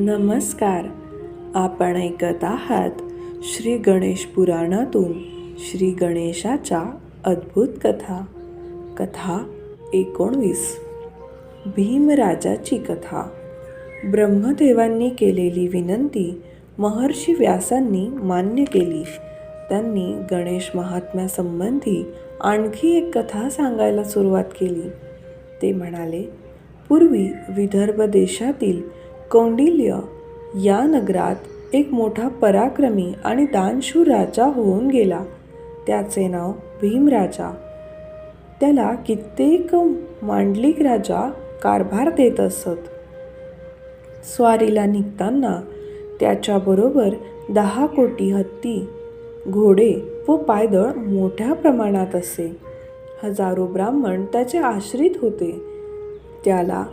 नमस्कार. आपण ऐकत आहात श्री गणेश पुराणातून श्री गणेशाच्या अद्भुत कथा. कथा एकोणवीस. भीमराजाची कथा. ब्रह्मदेवांनी केलेली विनंती महर्षी व्यासांनी मान्य केली. त्यांनी गणेश महात्म्यासंबंधी आणखी एक कथा सांगायला सुरुवात केली. ते म्हणाले पूर्वी विदर्भ देशातील कौंडिल्य या नगरात एक मोठा पराक्रमी आणि दानशूर राजा होऊन गेला. त्याचे नाव भीमराजा त्याला कित्येक मांडलिक राजा कारभार देत असत. स्वारीला निघताना त्याच्याबरोबर दहा कोटी हत्ती घोडे व पायदळ मोठ्या प्रमाणात असे. हजारो ब्राह्मण त्याचे आश्रित होते. त्याला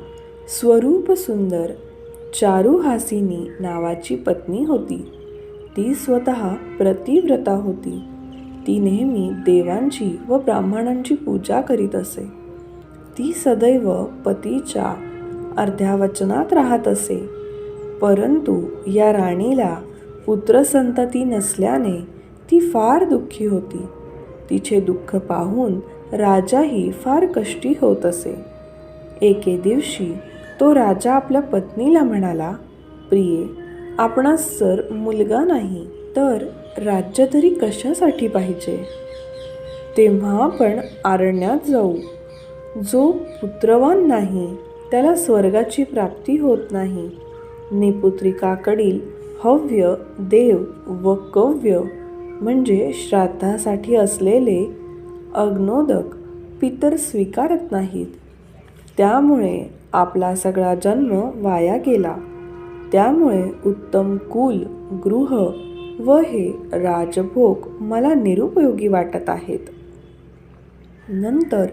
स्वरूप सुंदर चारुहासिनी नावाची पत्नी होती. ती स्वतः प्रतिव्रता होती. ती नेहमी देवांची व ब्राह्मणांची पूजा करीत असे. ती सदैव पतीच्या अर्ध्या वचनात राहत असे. परंतु या राणीला पुत्रसंतती नसल्याने ती फार दुःखी होती. तिचे दुःख पाहून राजाही फार कष्टी होत असे. एके दिवशी तो राजा आपल्या पत्नीला म्हणाला प्रिये आपणास सर मुलगा नाही तर राज्य तरी कशासाठी पाहिजे? तेव्हा आपण आरण्यात जाऊ. जो पुत्रवान नाही त्याला स्वर्गाची प्राप्ती होत नाही. निपुत्रिकाकडील हव्य देव व कव्य म्हणजे श्राद्धासाठी असलेले अग्नोदक पितर स्वीकारत नाहीत. त्यामुळे आपला सगळा जन्म वाया गेला. त्यामुळे उत्तम कुल गृह व हे राजभोग मला निरुपयोगी वाटत आहेत. नंतर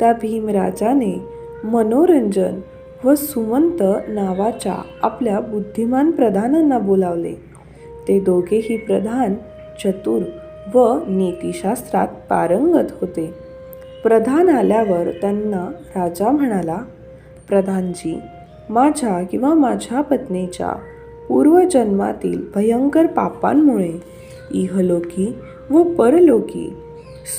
त्या भीमराजाने मनोरंजन व सुमंत नावाच्या आपल्या बुद्धिमान प्रधानांना बोलावले. ते दोघेही प्रधान चतुर व नीतीशास्त्रात पारंगत होते. प्रधान आल्यावर त्यांना राजा म्हणाला प्रधानजी माझ्या किंवा माझ्या पत्नीच्या पूर्वजन्मातील भयंकर पापांमुळे इहलोकी व परलोकी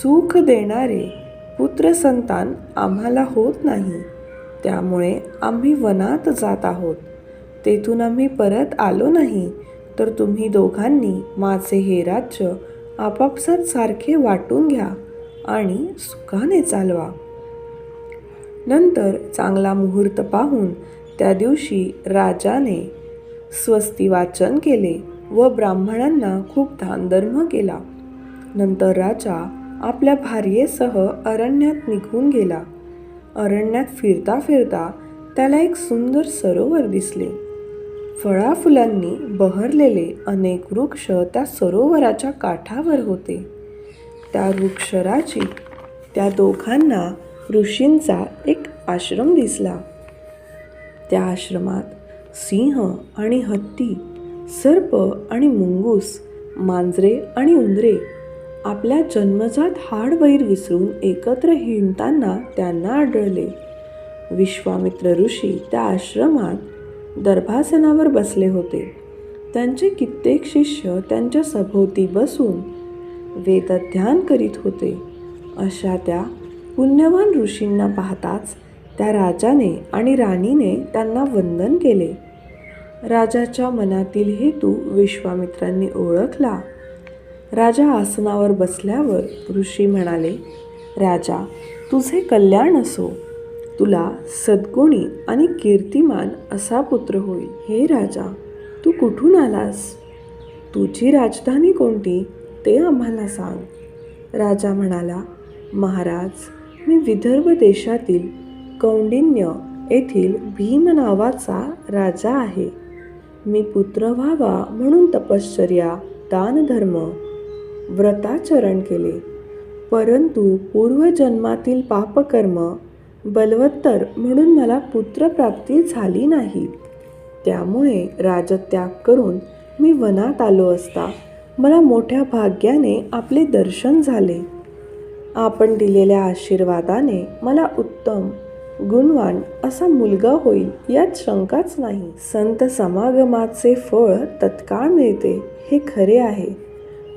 सुख देणारे पुत्रसंतान आम्हाला होत नाही. त्यामुळे आम्ही वनात जात आहोत. तेथून आम्ही परत आलो नाही तर तुम्ही दोघांनी माझे हे राज्य आपापसात सारखे वाटून घ्या आणि सुखाने चालवा. नंतर चांगला मुहूर्त पाहून त्या दिवशी राजाने स्वस्ती वाचन केले व ब्राह्मणांना खूप दानधर्म केला. नंतर राजा आपल्या भार्येसह अरण्यात निघून गेला. अरण्यात फिरता फिरता त्याला एक सुंदर सरोवर दिसले. फळाफुलांनी बहरलेले अनेक वृक्ष त्या सरोवराच्या काठावर होते. त्या वृक्षराची त्या दोघांना ऋषींचा एक आश्रम दिसला. त्या आश्रमात सिंह आणि हत्ती सर्प आणि मुंगूस मांजरे आणि उंदरे आपल्या जन्मजात हाडवैर विसरून एकत्र हिंडताना त्यांना आढळले. विश्वामित्र ऋषी त्या आश्रमात दर्भासनावर बसले होते. त्यांचे कित्येक शिष्य त्यांच्या सभोवती बसून वेदध्यान करीत होते. अशा त्या पुण्यवान ऋषींना पाहताच त्या राजाने आणि राणीने त्यांना वंदन केले. राजाच्या मनातील हेतू विश्वामित्रांनी ओळखला. राजा आसनावर बसल्यावर ऋषी म्हणाले राजा तुझे कल्याण असो. तुला सद्गुणी आणि कीर्तिमान असा पुत्र होईल. हे राजा तू कुठून आलास? तुझी राजधानी कोणती? ते आम्हाला सांग. राजा म्हणाला महाराज मी विदर्भ देशातील कौंडिन्य येथील भीम नावाचा राजा आहे. मी पुत्र व्हावा म्हणून तपश्चर्या दानधर्म व्रताचरण केले. परंतु पूर्वजन्मातील पापकर्म बलवत्तर म्हणून मला पुत्रप्राप्ती झाली नाही. त्यामुळे राजत्याग करून मी वनात आलो असता मला मोठ्या भाग्याने आपले दर्शन झाले. आपण दिलेल्या आशीर्वादाने मला उत्तम गुणवान असा मुलगा होईल यात शंकाच नाही. संत समागमाचे फळ तत्काळ मिळते हे खरे आहे.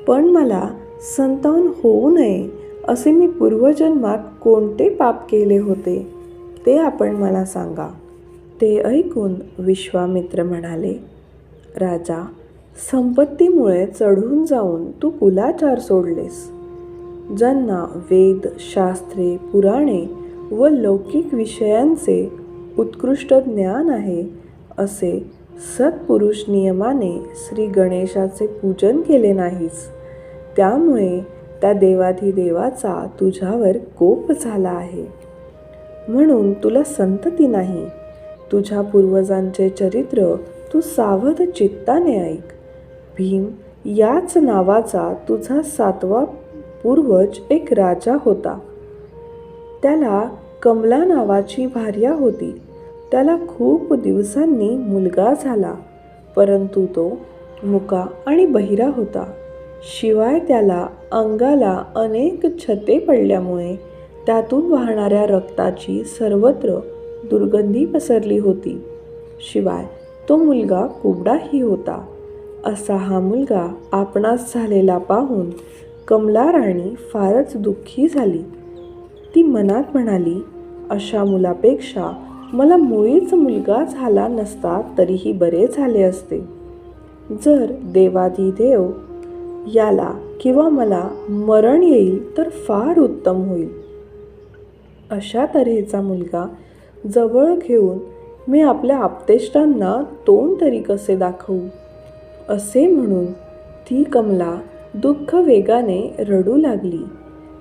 पण मला संतान होऊ नये असे मी पूर्वजन्मात कोणते पाप केले होते ते आपण मला सांगा. ते ऐकून विश्वामित्र म्हणाले राजा संपत्तीमुळे चढून जाऊन तू कुलाचार सोडलेस. ज्यांना वेद शास्त्रे पुराणे व लौकिक विषयांचे उत्कृष्ट ज्ञान आहे असे सत्पुरुष नियमाने श्री गणेशाचे पूजन केले नाहीस. त्यामुळे त्या देवाधिदेवाचा तुझ्यावर कोप झाला आहे. म्हणून तुला संतती नाही. तुझ्या पूर्वजांचे चरित्र तू सावध चित्ताने ऐक. भीम याच नावाचा तुझा सातवा पूर्वज एक राजा होता. त्याला कमला नावाची भार्या होती. त्याला खूप दिवसांनी मुलगा झाला परंतु तो मुका आणि बहिरा होता. शिवाय त्याला अंगाला अनेक छते पडल्यामुळे त्यातून वाहणाऱ्या रक्ताची सर्वत्र दुर्गंधी पसरली होती. शिवाय तो मुलगा कुबडाही होता. असा हा मुलगा आपणास झालेला पाहून कमला राणी फारच दुःखी झाली. ती मनात म्हणाली अशा मुलापेक्षा मला मुळीच मुलगा झाला नसता तरीही बरे झाले असते. जर देवाधिदेव याला किंवा मला मरण येईल तर फार उत्तम होईल. अशा तऱ्हेचा मुलगा जवळ घेऊन मी आपल्या आपतेष्टांना तोंड तरी कसे दाखवू? असे म्हणून ती कमला दुःख वेगाने रडू लागली.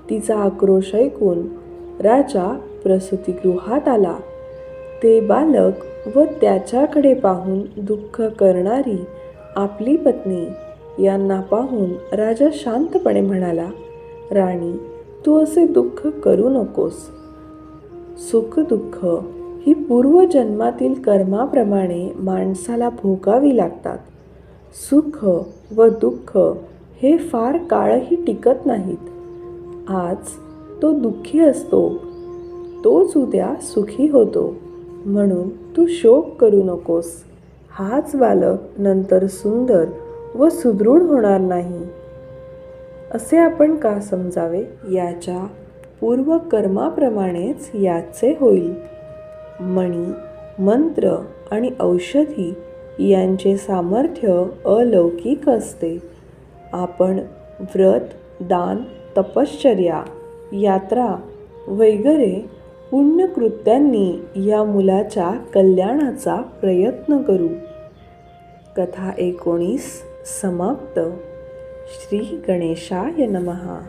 तिचा आक्रोश ऐकून राजा प्रसूतिगृहात आला. ते बालक व त्याच्याकडे पाहून दुःख करणारी आपली पत्नी यांना पाहून राजा शांतपणे म्हणाला राणी तू असे दुःख करू नकोस. सुख दुःख ही पूर्वजन्मातील कर्माप्रमाणे माणसाला भोगावी लागतात. सुख व दुःख हे फार काळही टिकत नाहीत. आज तो दुःखी असतो. तोच उद्या सुखी होतो. म्हणून तू शोक करू नकोस. हाच बालक नंतर सुंदर व सुदृढ होणार नाही. असे आपण का समजावे? याच्या पूर्वकर्माप्रमाणेच याचे होईल. मणी मंत्र आणि औषधी यांचे सामर्थ्य अलौकिक असते. आपण व्रत दान तपश्चर्या यात्रा वगैरे पुण्यकृत्यांनी या मुलाच्या कल्याणाचा प्रयत्न करू. कथा एकोणीस समाप्त. श्री गणेशाय नमहा